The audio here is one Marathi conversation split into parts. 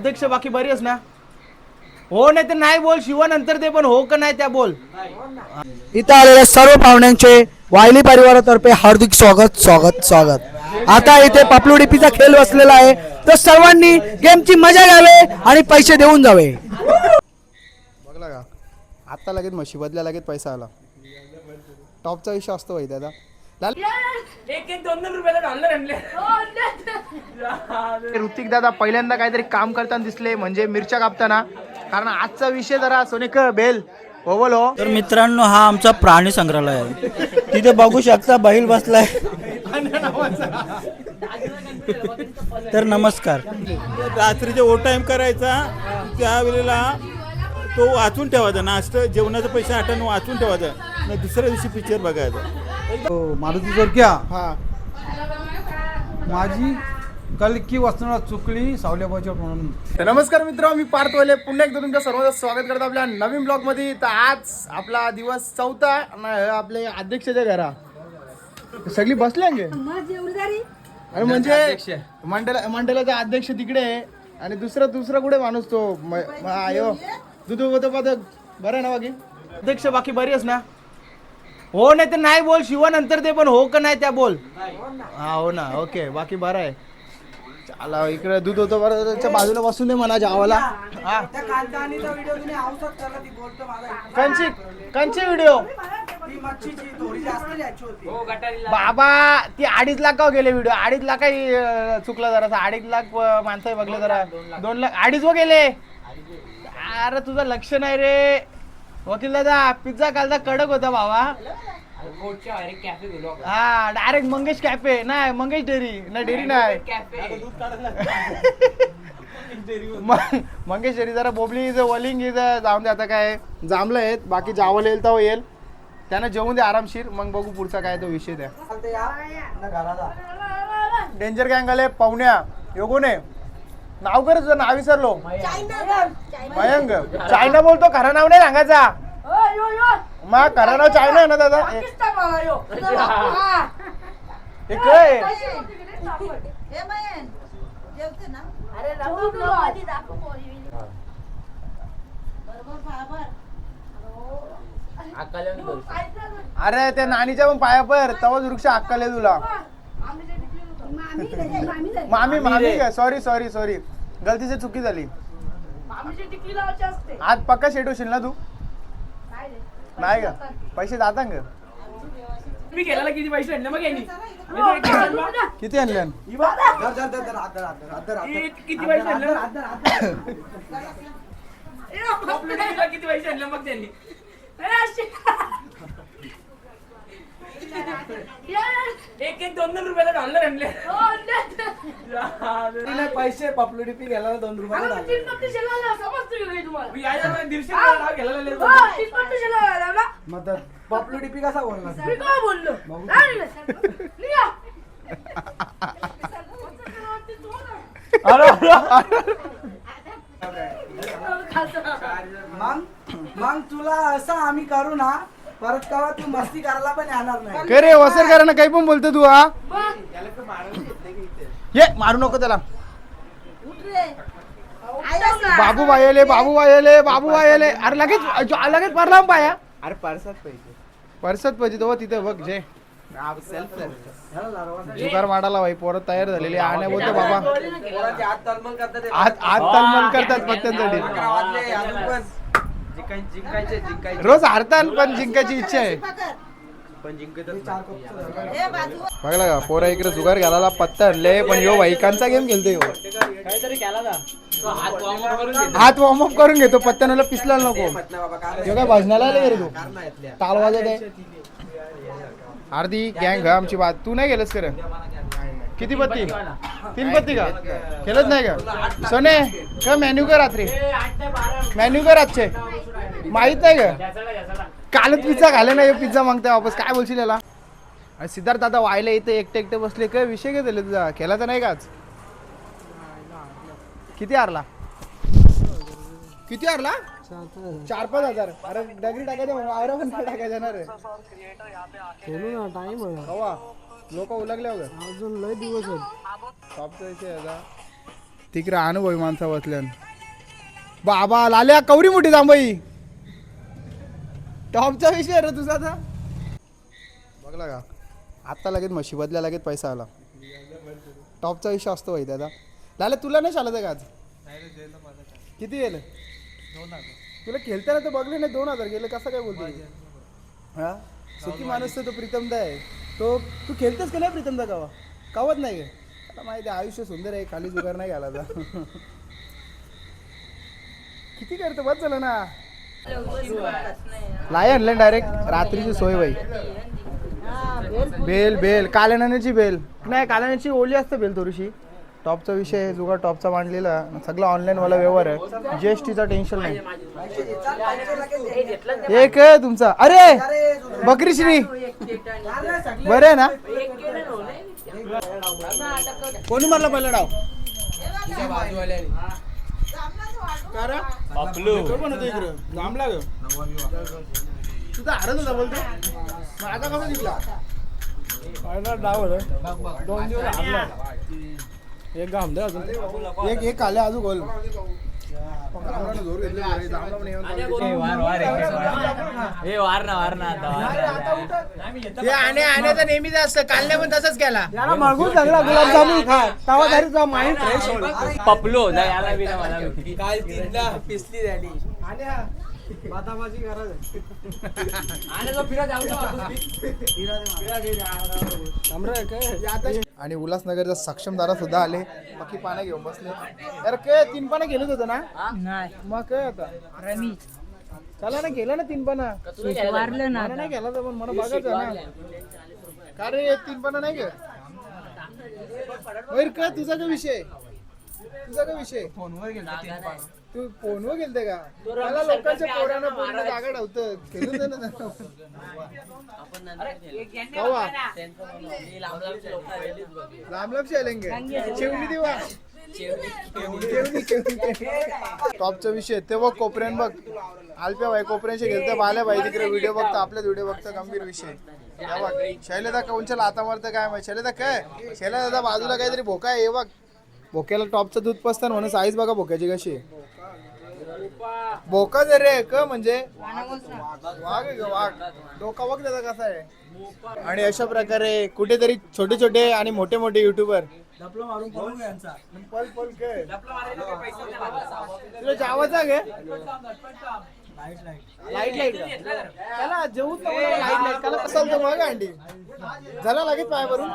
अध्यक्ष बाकी बरी आहेस ना? हो नाही तर नाही बोल शिवा नंतर ते पण हो का नाही त्या बोल. इथं आलेल्या सर्व पाहुण्यांचे वायली परिवारातर्फे हार्दिक स्वागत स्वागत स्वागत. आता इथे पापलू डीपीचा खेळ बसलेला आहे. तर सर्वांनी गेमची मजा घ्यावे आणि पैसे देऊन जावे. बघला का? आत्ता लगेच म्हशी बदल्या लगेच पैसा आला. टॉपचा विषय असतो भाई दादा एक एक दोन दोन रुपयाला डॉलर आणले ऋतिक दादा पहिल्यांदा काहीतरी काम करताना दिसले म्हणजे मिरच्या कापताना. कारण आजचा विषय जरा सोनेक बेल ओवल हो. तर मित्रांनो हा आमचा प्राणी संग्रहालय आहे. तिथे बघू शकता बैल बसलाय. तर नमस्कार. रात्रीचे ओव्हर टाईम करायचा. त्यावेळेला तो वाचून ठेवायचा. नाश्ता जेवणाचा पैसा आठवण वाचून ठेवायचा. मग दुसऱ्या दिवशी पिक्चर बघायचा. मारुती जोरक्या. हा. माझी कलकी वाचणार चुकली सावल्याबाच्या म्हणून. तर नमस्कार मित्र मी पार्थ वले. पुन्हा एकदा तुमच्या सर्वांचं स्वागत करतो आपल्या नवीन ब्लॉगमध्ये तर आज आपला दिवस चौथा आणि आपले अध्यक्षाच्या घरा. सगळी बसले गे अरे म्हणजे मंडला मंडळाचा अध्यक्ष तिकडे आहे. आणि दुसरा दुसरा कुठे माणूस तो? आयो दुधू बरं आहे ना बाकी? अध्यक्ष बाकी बरी आहेस ना? हो नाही तर नाही बोल शिवा नंतर ते पण हो का नाही त्या बोल. हा हो ना ओके बाकी बरं आहे. चला इकडे दूध होतं बरं त्याच्या बाजूला बसून दे म्हणा जावाला. हा. कंची कंची व्हिडिओ बाबा ती अडीच लाख गेले व्हिडिओ अडीच लाख चुकला जरा अडीच लाख माणसं बघले जरा. दोन लाख अडीच व गेले. अरे तुझं लक्ष नाही रे. वकील दादा पिझ्झा कालचा कडक होता भावा. हा डायरेक्ट मंगेश कॅफे नाही मंगेश डेअरी नाही डेअरी नाही मंगेश शेरी जरा बोबली इथं वलिंग इथं जाऊन दे आता काय. जांभलं आहेत बाकी जावं येईल तर येईल. त्यानं जेवून दे आरामशीर मग बघू पुढचा काय तो विषय द्या डेंजर गँग आले पाहुण्या. योगोने. नाव कर तुझं नाव विसरलो. मयंक. चायना बोलतो खरं नाव नाही सांगायचा. मग खरं नाव चायना आहे ना दादा? हे- काय? अरे त्या नानीच्या पण पाया पर तवाच वृक्ष अक्कल आहे तुला मामी मामी काय? सॉरी सॉरी सॉरी गलतीची चुकी झाली. आज पक्का शेटवशील ना तू? नाही का पैसे जाता ग. मी किती पैसे आणले मग यांनी? किती आणले किती पैसे आणले? किती पैसे आणले मग त्यांनी? एक एक दोन दोन रुपयाला डॉलर आणले. पैसे पापलू डीपी घ्यायला दोन मी याच्या वेळेस दीडशे रुपयाला नाव घ्यायला लागले. मग पापलू डीपी कसा बोलणार? मग मग तुला असं आम्ही करू ना परत कवा तू मस्ती करायला पण येणार नाही. काय रे वसर करा ना काही पण बोलतो तू हा. ये मारू नको त्याला. बाबू बायले बाबू बायले बाबू बायले. अरे लगेच जो- लगेच पडला पाया. अरे परसात पाहिजे. परसात पाहिजे तो तिथे बघ जे. जुगार माडाला भाई पोरं तयार झालेली आणि बोलतो बाबा. आज आज तलमल करतात पत्त्यांसाठी रोज हारतात पण जिंकायची इच्छा आहे. बघला का पोरा इकडे जुगार घालायला पत्ता हरले पण यो बाईकांचा गेम खेळतो यो. हात वॉर्मअप करून घेतो. पत्त्यानं पिसला नको. यो काय भजनाला आले रे तू. ताल वाजत आहे. अर्धी गँग आमची बात. तू नाही गेलस खरं? किती पत्ती? तीन पत्ती का? केलंच नाही का? सोने का मेन्यू कर रात्री. मेन्यू कर आजचे. माहीत नाही का? कालच पिझ्झा खाले ना पिझ्झा मागताय वापस. काय बोलशील याला? आणि सिद्धार्थ आता वायला इथे एकटे एकटे बसले. काय विषय काय झाले तुझा खेळायचा नाही का आज? किती हारला? किती हारला? चार पाच हजार. अरे डगरी टाकायचं म्हणून आवरा पण नाही टाकायचं ना रे. खेळू ना टाइम हवा लोक उलगले वगैरे अजून लय दिवस आहेत. टॉपचा विषय आता तिकडे अनुभवी माणसा बसल्यान. बाबा लाल्या कवरी मोठी जांभई टॉपचा विषय रे तुझा आता. बघला का? आत्ता लगेच म्हशी बदल्या लगेच पैसा आला. टॉपचा विषय असतो भाई दादा. लाल्या तुला नाही चालत आहे का आज? किती गेलं? तुला खेळताना तर बघले नाही दोन हजार गेले. कसं काय बोलतो हा? सुखी माणूस तर तो प्रीतमदा आहे. तो तू खेळतेस का नाही प्रीतमचा कवा कवत नाही आहे. आता माहिती आहे, आयुष्य सुंदर आहे खाली जुगार नाही घाला किती करतो बस झालं ना. लाई आणलं डायरेक्ट रात्रीची सोय बाई. बेल बेल काल्यानाची बेल. नाही काल्यानाची ओली असते बेल थोडीशी. टॉपचा विषय आहे, जुगार टॉपचा मांडलेला सगळं ऑनलाईन वाला व्यवहार आहे. जीएसटीचा टेन्शन नाही. एक आहे तुमचा. अरे बकरी श्री बरं आहे ना? कोणी मारला पहिला डाव. लांबला ग. तुझा हरत होता बोलतो? माझा कसा जिंकला? डाव दोन दिवस हारला. एक गाम दे अजून. एक एक आले अजून गोल. जोर घेतले बरे. जांभळा पण येऊन हे आणे आण्याचं नेहमीच असतं. कालने पण तसंच केला. मागून चांगला गुलाबजामुन खा. तवा माइंड फ्रेश होईल पपलो याला बी मला काल तीनला पिसली झाली. आणि उल्हासनगरचा सक्षम दारा सुद्धा आले. बाकी पानं घेऊन बसले. अरे काय तीन पानं गेलोच होतं ना? मग काय आता? चला ना गेलं ना तीन पानं. वारलं ना मला नाही गेला तर पण मला बघायचं ना. का रे तीन पानं नाही का तुझा काय विषय? तुझा काय विषय? तू फोनवर गेलते का? मला लोकांच्या पोरांना पूर्ण जागा ठेवतं खेळून ना कवा? लांब लांब शेलेंगे. शेवणी देवा. टॉपचा विषय. ते बघ कोपऱ्यान बघ. आलप्या भाई कोपऱ्यांशी गेलते बाल्या भाई तिकडे व्हिडिओ बघतो आपल्याच व्हिडिओ बघतो गंभीर विषय. या बघ. शैलेदा कोणच्या लाता मारतं काय माहिती? शैलेदा काय? शैला दादा बाजूला काहीतरी भोका आहे हे बघ. भोक्याला टॉपचं दूध पसतं म्हणून साईज बघा भोक्याची कशी आहे. भोका जर रे क म्हणजे? वाघ आहे ग, वाघ? डोका बघ त्याचा कसा आहे. आणि अशा प्रकारे कुठेतरी छोटे छोटे आणि मोठे मोठे युट्यूबर पल पल काय तुला जावाचा घे लाइट लाइट त्याला जेवूच नको लाइट लाइट त्याला कसं चालतं मग अंडी. झाला लागेल पायावरून?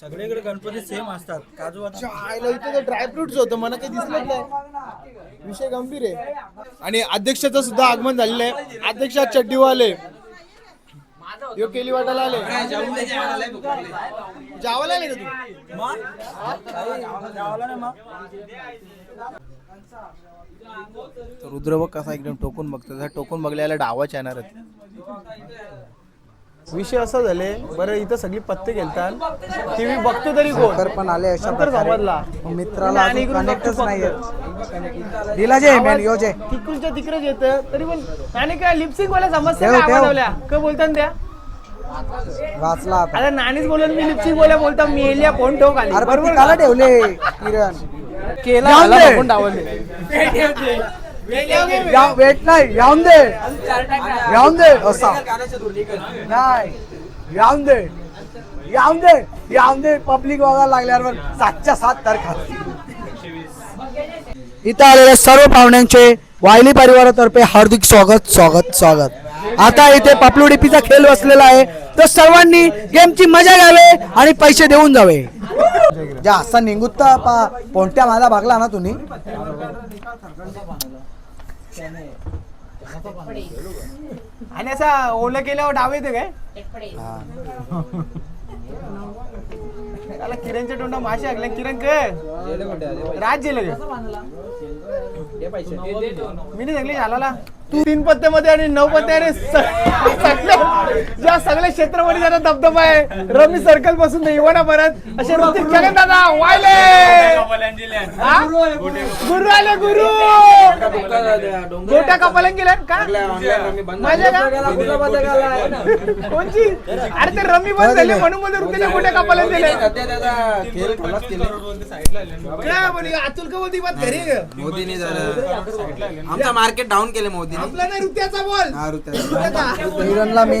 सगळीकडे गणपती सेम असतात. काजू इथं ड्रायफ्रुट्स होतं. मला काही दिसलंच नाही. विषय गंभीर आहे. आणि अध्यक्षाचं सुद्धा आगमन झालेलं आहे. अध्यक्ष चड्डीवाले. यो केली वाटायला आले. जावाला आले का तू रुद्र बघ कसा एकदम टोकून बघतो त्या टोकून बघल्याला डावाच येणार विषय असा झाले बरं इथं सगळी पत्ते घेतात टीव्ही बघतो तरी कोण? तर पण आले अशा नंतर प्रकारे. समजला मित्राला आणि अजून इकडून कनेक्टच बघतो नाहीये. दिला जे मेन यो जे. तिकडच्या तिकडेच येतं तरी पण आणि काय लिपसिंग वाला समस्या ठेव, काय ठेव. आवाजवल्या काय बोलतात त्या? वाचला आता. आता नानीच बोलत मी लिपसिंग बोल्या बोलता मी एलिया फोन ठेव खाली. अरे बरोबर? काला ठेवले किरण. केला डावलले. या- वेट नाही याऊन दे. याऊन दे असा. नाही याऊन दे. याऊन दे याऊन दे पब्लिक बघायला लागल्यावर सातच्या सात तर खात इथं आलेल्या सर्व पाहुण्यांचे वायली परिवारातर्फे हार्दिक स्वागत स्वागत स्वागत. आता इथे पपलू डीपीचा खेळ बसलेला आहे. तर सर्वांनी गेमची मजा घ्यावे आणि पैसे देऊन जावे. ज्या असा निघुत्ता पा. कोणत्या माझा भागला ना तुम्ही. आणि असा ओलं केल्यावर डाव येते काय? त्याला किरणच्या तोंडा माशी लागल्या किरण काय राज गेलं मी नाही सांगली झाला तू तीन पत्त्यामध्ये आणि नऊ पत्त्याने ज्या सगळ्या क्षेत्रामध्ये ज्याचा धबधबा आहे रमी सर्कलपासून इवाना परत असे ऋतिक दादा वायले हा? गुरु आले गुरु गोट्या कपालन गेल्या का मजा का कोणची अरे ते रमी बंद झाले म्हणून मध्ये रुपये गोट्या कपालन दिले काय अतुल का बोलती बात घरी? मोदीने आमचं मार्केट डाऊन केलं मोदीने. आपला नाही रुपयाचा बोल. हा रुत्या हिरणला मी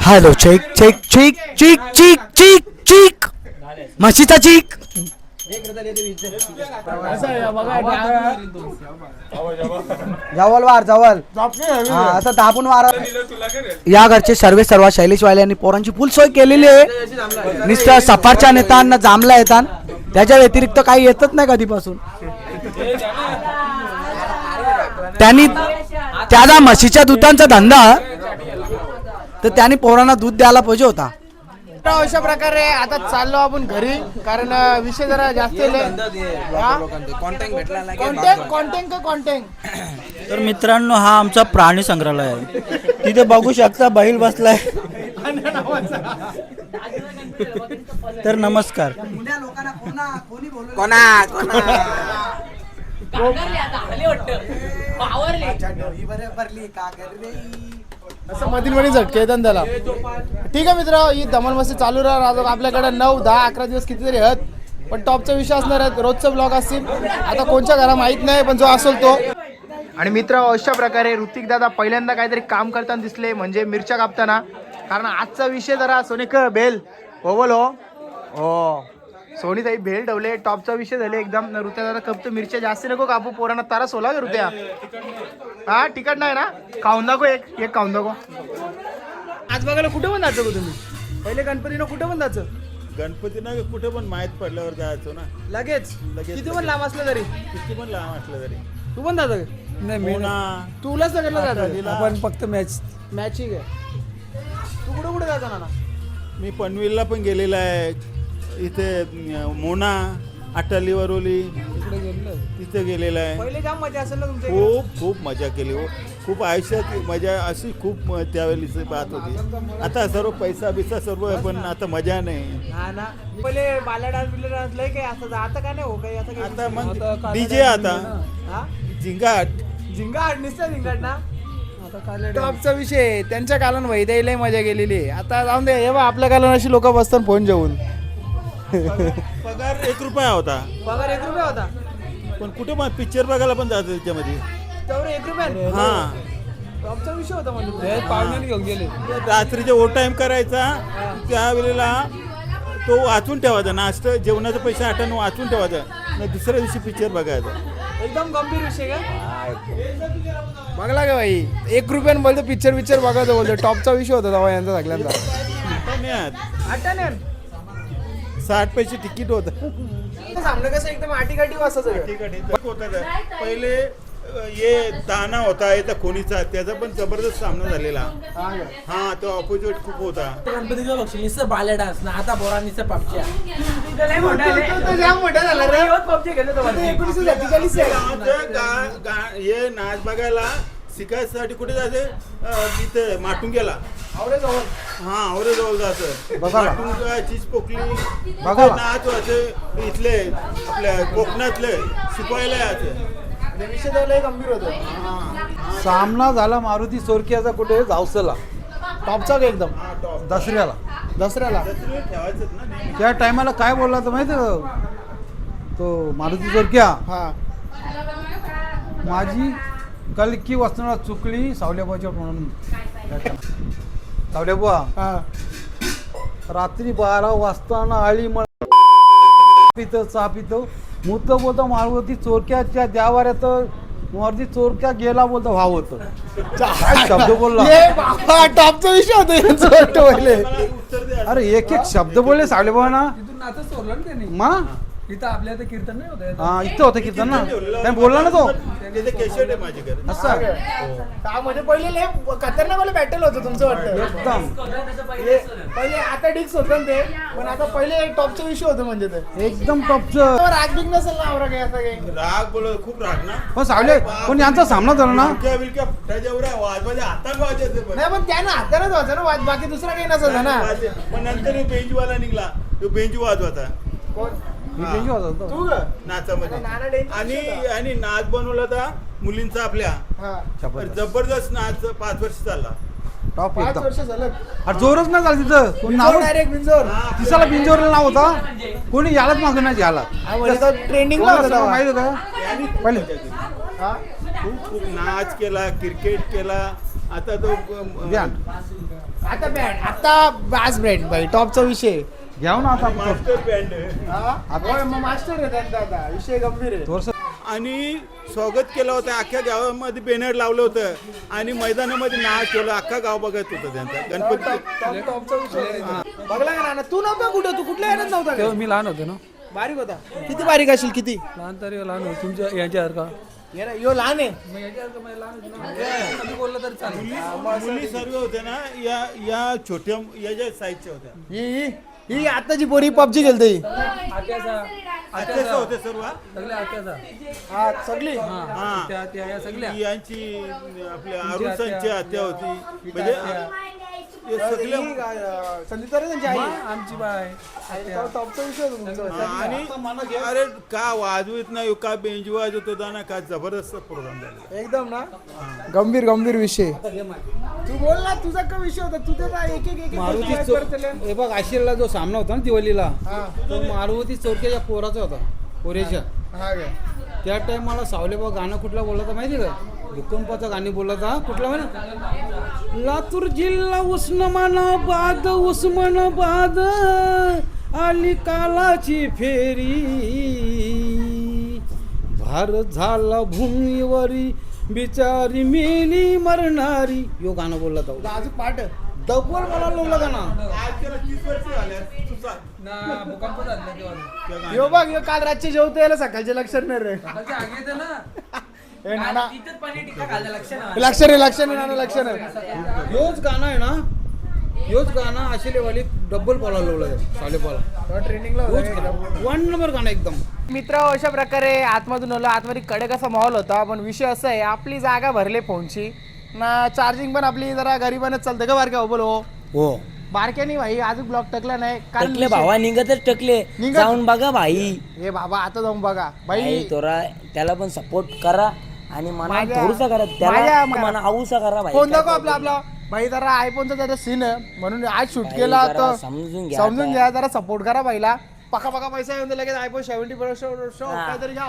हॅलो चेक चेक चीक चीक चीक चीक चीक म्हशीचा चीक वार हा, असं दाबून वार या घरचे सर्वे सर्व शैलेश वाले यांनी पोरांची फुल सोय केलेली आहे. नुसतं सफारच्या नेतांना जांभला येतात. त्याच्या व्यतिरिक्त काही येतच नाही कधीपासून. त्यांनी त्याला म्हशीच्या दुधांचा धंदा तर त्यांनी पोरांना दूध द्यायला पाहिजे होता. तर अशा प्रकारे आता चाललो आपण घरी कारण विषय जरा जास्त कॉन्टॅक्ट कॉन्टॅक्ट कॉन्टॅक्ट तर मित्रांनो हा आमचा प्राणी संग्रहालय आहे. तिथे बघू शकता बैल बसलाय. तर नमस्कार. भरली रे. असं मधील मध्ये झटके येतात त्याला. ठीक आहे मित्र ही धमाल मस्ती चालू राहणार. आता आपल्याकडे नऊ दहा अकरा दिवस कितीतरी आहेत. पण टॉपचा विषय असणार आहेत रोजचं ब्लॉग असतील. आता कोणच्या घरा माहीत नाही पण जो असेल तो. आणि मित्र अशा प्रकारे ऋतिक दादा पहिल्यांदा काहीतरी काम करताना दिसले म्हणजे मिरच्या कापताना. कारण आजचा विषय जरा सोनेक बेल. हो बोल हो. हो. सोनी ताई भेल ठेवले टॉपचा विषय झाले एकदम. ऋत्या दादा कपतो मिरच्या जास्त नको कापू पोरांना तारा सोला का ऋत्या हा तिकट नाही ना? खाऊन दाखव एक एक खाऊन दाखव. आज बघायला कुठे पण जायचं गं तुम्ही? पहिले गणपतीनं कुठे पण जायचं? गणपतीना कुठे पण माहीत पडल्यावर जायचो ना. लगेच? लगेच. किती पण लांब असलं तरी. किती पण लांब असलं तरी. तू पण जातं मोना तुला सगळ्यांना जातं. आपण फक्त मॅच मॅचिंग आहे. तू कुठे कुठे जाता ना मी पनवेलला पण गेलेला आहे. इथे मोना अटाली वरोली इकडे गेलो तिथे गेलेला आहे. पहिले जाम मजा असेल ना तुमच्या खूप खूप मजा केली हो. खूप आयुष्यात मजा अशी खूप त्यावेळेस बात होती. आता सर्व पैसा बिसा सर्व आहे पण आता मजा नाही. हा ना. पहिले बाल्या डान्स बिल्या डान्स लय काही असं आता का नाही हो? काही आता आता मग डीजे आता. हा? झिंगाट. झिंगाट निसतं झिंगाट ना? टॉपचा विषय आहे. त्यांच्या कालन वैद्याला मजा गेलेली आहे. आता जाऊन दे हे बघ, आपल्या कालन अशी लोक बसतात फोन जेवून पगार एक रुपया होता. पगार एक रुपया होता. पण कुठे पण पिक्चर बघायला पण जातो त्याच्यामध्ये? तेवढं एक रुपया हा. टॉपचा विषय होता म्हणजे पाहुण्याने घेऊन गेले. रात्रीचे ओव्हर टाईम करायचा. त्यावेळेला तो वाचून ठेवायचा. नाश्त जेवणाचे पैसे आठवण वाचून ठेवायचा. मग दुसऱ्या दिवशी पिक्चर बघायचा. एकदम गंभीर विषय का? बघला का भाई एक रुपयानं बोलतो पिक्चर पिक्चर बघायचं बोलतो. टॉपचा विषय होता तेव्हा यांचा सगळ्यांचा. साठ पैसे तिकीट होतं. सामने कसं एकदम आटी काठी वाजता ठीक आहे ठीक होतं पहिले ये दाना होता याचा कोणीचा त्याचा पण जबरदस्त सामना झालेला. हा तो ऑपोजिट खूप होता. गणपतीचं बघशील नुसतं बाल्या डान्स ना. आता बोरा नुसतं पापच्या मोठा झाला रे. गा- हे नाच बघायला. शिकायसाठी कुठे जायचे इथे माटुंग्याला. हा औरजवळ जायचं माटुंगा चीज पोकली बघा. नाच व्हायचे इथले आपल्या कोकणातले शिकवायला यायचे. विषय तर लय गंभीर होतो. सामना झाला मारुती सोरकियाचा कुठे? जावसला. टॉपचा का एकदम. दसऱ्याला. दसऱ्याला. ठेवायचं ना नेहमी. त्या टायमाला काय बोलला तर माहिती का? तो मारुती सोरकिया. हा. माझी कलकी वाचणार चुकली सावल्याबाच्या म्हणून. सावल्याबुवा हा. रात्री बारा वाजताना आळी मळ पितं चा पितं. मुत बोलता मारुती चोरक्याच्या द्यावाऱ्यात मारुती चोरक्या गेला बोलता भाव होतं शब्द बोलला? टॉपचा विषय होता मला अरे एक एक शब्द बोलले सावलेबुवा ना मा? इथं आपल्या इथं कीर्तन नाही होत. हा इथं होतं कीर्तन ना? त्याने बोलला ना तो. केशट आहे माझ्याकडे असं? का म्हणजे पहिले लय खतरनाक वाले बॅटल होतं तुमचं वाटतं. एकदम. हे पहिले आता डिक्स होतं ना ते पण आता पहिले टॉपचा विषय होतं म्हणजे ते. एकदम टॉपचं राग बिग नसेल ना आवरा काही असं काही? राग बोल खूप राग ना. पण सावले पण यांचा सामना झाला ना? बिलक्या बिलक्या फुटायच्या एवढ्या वाजवायच्या हातात वाजायचे पण. नाही पण त्यानं हातानच व्हायचं ना वाद बाकी दुसरा काही नसायचं ना. पण नंतर बेंचवाला निघला. तो बेंच वाजवाचा कोण? हा. तू ग नाचामध्ये. आणि. आणि नाच बनवला होता मुलींचा आपल्या. हा. जबरदस्त. जबरदस्त नाच पाच वर्ष चालला. टॉप पाच एकदम. वर्ष झालं. अरे जोरच नाही झालं तिथं. कोणी नाव डायरेक्ट बिंजोर. तिसाला बिंजोरला नाव होता? कोणी यालाच मागं नाही याला. तेव्हा. माहिती होतं? पहिले. हा? खूप खूप नाच केला क्रिकेट केला. आता तो अं, ध्यान आता बँड आता बास ब्रँड बाई. टॉपचा विषय. घ्याव ना आता आपण. मास्टर बँड हा? होय, मग मास्टर आहे त्यांचा आता. विषय गंभीर आहे. थोडंसं आणि स्वागत केलं होतं अख्ख्या गावामध्ये बॅनर लावलं होतं. आणि मैदानामध्ये नाच केलं अख्खा गाव बघत होतं त्यांचा. गणपती टॉप- टॉपचा विषय आहे. बघला का नाना? तू नव्हता कुठं? तू कुठल्या येण्यात नव्हता का? तेव्हा मी लहान होतो ना. बारीक होता. किती बारीक असेल किती? लहान तरी लहान होतो. तुमच्या यांच्यासारखा ये रे, यो लहान आहे. मग याच्यासारखं म्हणजे लहान होतो ना. कमी बोललं तरी चालेल. मुली सर्व होत्या ना या या छोट्या याच्या साईजच्या होत्या. ही ही- ही आताची पोरी पबजी खेळते ही. आत्याचा अत्याचं होते सर्व सगळ्या आत्याचा. हा सगळी? हा त्या त्या या सगळ्या. यांची आपल्या अरुणांची हत्या होती. म्हणजे हे सगळे ही, अं, संदीप तर त्यांची आई आमची बाय. टॉपचा विषय होता तुमचा. आणि अरे का वाजवीत नाही का बेंज वाजवत होता ना का जबरदस्त प्रोग्राम झाला. एकदम ना? गंभीर गंभीर विषय. तू बोल ना तुझा काय विषय होता? तू त्याचा एक एक एक एक मारुती. हे बघ आशिरला जो सामना होता ना दिवाळीला हा. तो मारुती चोरक्याच्या पोराचा होता पोरेच्या. हा काय त्या टाइमाला सावले बा गाणं कुठलं बोलला होता माहिती का? भूकंपाचं गाणी बोलला होता कुठला माहिती लातूर जिल्हा उस्मानाबाद उस्मानाबाद आली कालाची फेरी. भार झाला भूमीवरी बिचारी मेली मरणारी. यो गाणं बोलला होता अजून पाठ. डबल मला लावला गाणं. आज तू. यो बघ यो काल रातचे जेवतो याला सकाळचे लक्षण नाही रे. ए, नाना. लक्ष रे लक्ष नाही नाना लक्ष नाही योच गाणं आहे ना योच गाणं आशिलेवाली डब्बल पाला लावलं साले पाला ट्रेनिंगला वन नंबर गाणं. एकदम. मित्र अशा प्रकारे आतमधून आलो. आतमध्ये कडक असा माहोल होता पण विषय असा आहे आपली जागा भरले फोनची. ना चार्जिंग पण आपली जरा गरिबानच चालते का बारक्या हो. बोलो हो बारक्यानी भाई अजून ब्लॉक टकला नाही. कारण टकले भावा निघतच टकले. जाऊन बघा भाई. हे बाबा आता जाऊन बघा. बाई भाई तोरा त्याला पण सपोर्ट करा. आणि मना माझ्या- थोडसा करा त्याला मा- मना आऊसा करा भाई फोन दाखव आपला आपला. भाई जरा आयफोनचा जरा सीन आहे. म्हणून आज शूट भाई केला जरा तर समजून घ्या समजून आता. घ्या जरा सपोर्ट करा भाईला पका पका पैसा येऊन लगेच आयफोन सेव्हन्टी काहीतरी घ्या.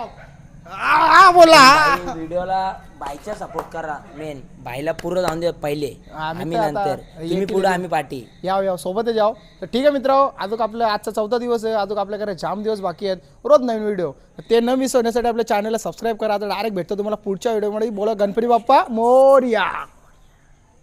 आ, बोला. व्हिडिओला बाईचा सपोर्ट करा मेन भाईला पुरं जाऊन दे पहिले आम्ही आम्ही तर आता नंतर. तुम्ही किलो- पुढे आम्ही पाठी. याव याव सोबतच याव तर ठीक आहे मित्र अजून आपलं आजचा चौथा दिवस आहे अजून आपल्याकडे जाम दिवस बाकी आहेत. रोज नवीन व्हिडिओ ते न मिस होण्यासाठी आपल्या चॅनलला सबस्क्राईब करा आता डायरेक्ट भेटतो तुम्हाला पुढच्या व्हिडिओमध्ये बोला गणपती बाप्पा मोर्या.